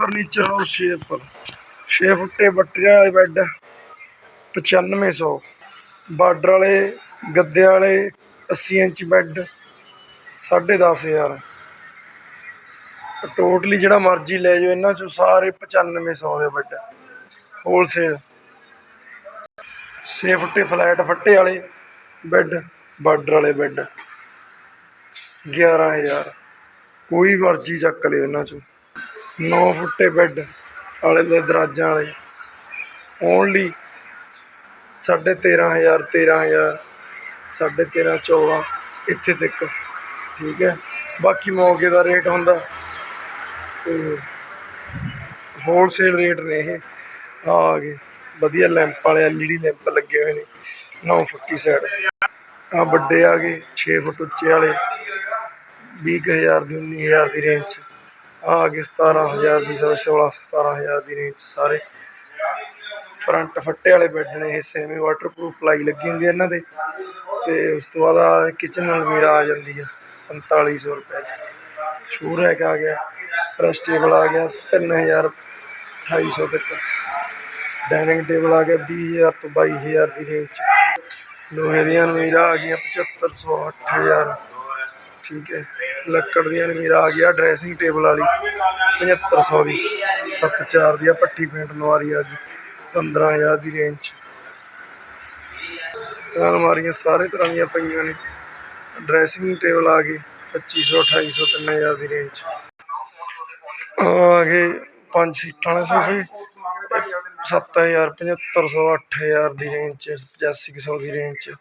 Furniture house ਸ਼ੇਪਰ 6 ਫੁੱਟੇ ਬੱਟੇ ਵਾਲੇ bed 9500 border ਵਾਲੇ, ਗੱਦੇ ਵਾਲੇ 80 ਇੰਚ ਬੈੱਡ 10500 ਟੋਟਲੀ ਜਿਹੜਾ ਮਰਜ਼ੀ ਲੈ ਜਾਓ, ਇਹਨਾਂ ਚੋਂ ਸਾਰੇ 9500 ਦੇ ਬੈੱਡ। ਹੋਲਸੇਲ 6 ਫੁੱਟੇ ਫਲੈਟ ਫੱਟੇ ਵਾਲੇ ਬੈੱਡ, ਬਾਰਡਰ ਵਾਲੇ ਬੈੱਡ। 11000 ਕੋਈ ਮਰਜ਼ੀ ਚੱਕ ਲਿਓ ਇਹਨਾਂ ਚੋਂ। 9 ਫੁੱਟੇ ਬੈੱਡ ਵਾਲੇ ਦੇ ਦਰਾਜਾਂ ਵਾਲੇ। ਓਨਲੀ ਸਾਢੇ 13000 13000 ਸਾਢੇ 13 14 ਇੱਥੇ ਤੱਕ। ਠੀਕ ਹੈ। ਬਾਕੀ ਮੌਕੇ ਦਾ ਰੇਟ ਹੁੰਦਾ। ਤੇ ਹੋਲਸੇਲ ਰੇਟ ਨੇ ਇਹ। ਆ ਗਏ। ਵਧੀਆ ਲੈਂਪ ਵਾਲੇ ਐਲਈਡੀ ਲੈਂਪ ਲੱਗੇ ਹੋਏ ਨੇ। 9 ਫੁੱਟੀ ਸਾਈਡ ਆ ਵੱਡੇ ਆ ਗਏ 6 ਫੁੱਟ ਉੱਚੇ ਵਾਲੇ। 20000 ਦੀ 19000 ਦੀ ਰੇਂਜ ਚ ਆ ਗਏ 17000 ਦੀ 16 17000 ਦੀ ਰੇਂਜ ਚ ਸਾਰੇ। ਫਰੰਟ ਫੱਟੇ ਵਾਲੇ ਬੈੱਡ ਨੇ, ਇਹ ਸੇਮੀ ਵਾਟਰਪ੍ਰੂਫ ਪਲਾਈ ਲੱਗੀ ਹੁੰਦੀ ਹੈ ਇਹਨਾਂ ਦੇ। ਤੇ ਉਸ ਤੋਂ ਬਾਅਦ ਆ ਕਿਚਨ ਅਲਮੀਰਾ ਆ ਜਾਂਦੀ ਆ 4500 ਰੁਪਏ ਚ। ਸ਼ੂ ਰੈਕ ਆ ਗਿਆ ਪ੍ਰੈਸ ਟੇਬਲ ਆ ਗਿਆ 3000 2800 ਤੱਕ। ਡਾਈਨਿੰਗ ਟੇਬਲ ਆ ਗਿਆ 20000 ਤੋਂ 22000 ਦੀ ਰੇਂਜ ਚ। ਲੋਹੇ ਦੀਆਂ ਅਲਮੀਰਾ ਆ ਗਈਆਂ 7500 8000 ਠੀਕ ਹੈ। ਲੱਕੜ ਦੀਆਂ ਅਲਮੀਰਾ ਆ ਗਿਆ ਡਰੈਸਿੰਗ ਟੇਬਲ ਵਾਲੀ 7500 ਦੀ 74 ਦੀ ਆ ਪੱਟੀ ਪੇਂਟ ਲਵਾਰੀ ਆ ਗਈ 15000 ਦੀ ਰੇਂਜ ਚ ਇਹ ਅਲਮਾਰੀਆਂ ਸਾਰੇ ਤਰ੍ਹਾਂ ਦੀਆਂ ਪਈਆਂ ਨੇ। ਡਰੈਸਿੰਗ ਟੇਬਲ ਆ ਗਏ 2500 2800 3000 ਦੀ ਰੇਂਜ ਚ ਆ ਗਏ ਪੰਜ ਸੀਟਾਂ ਵਾਲੇ ਸੋਫੇ 7000 7500 8000 ਦੀ ਰੇਂਜ ਚ 8500 ਦੀ ਰੇਂਜ ਚ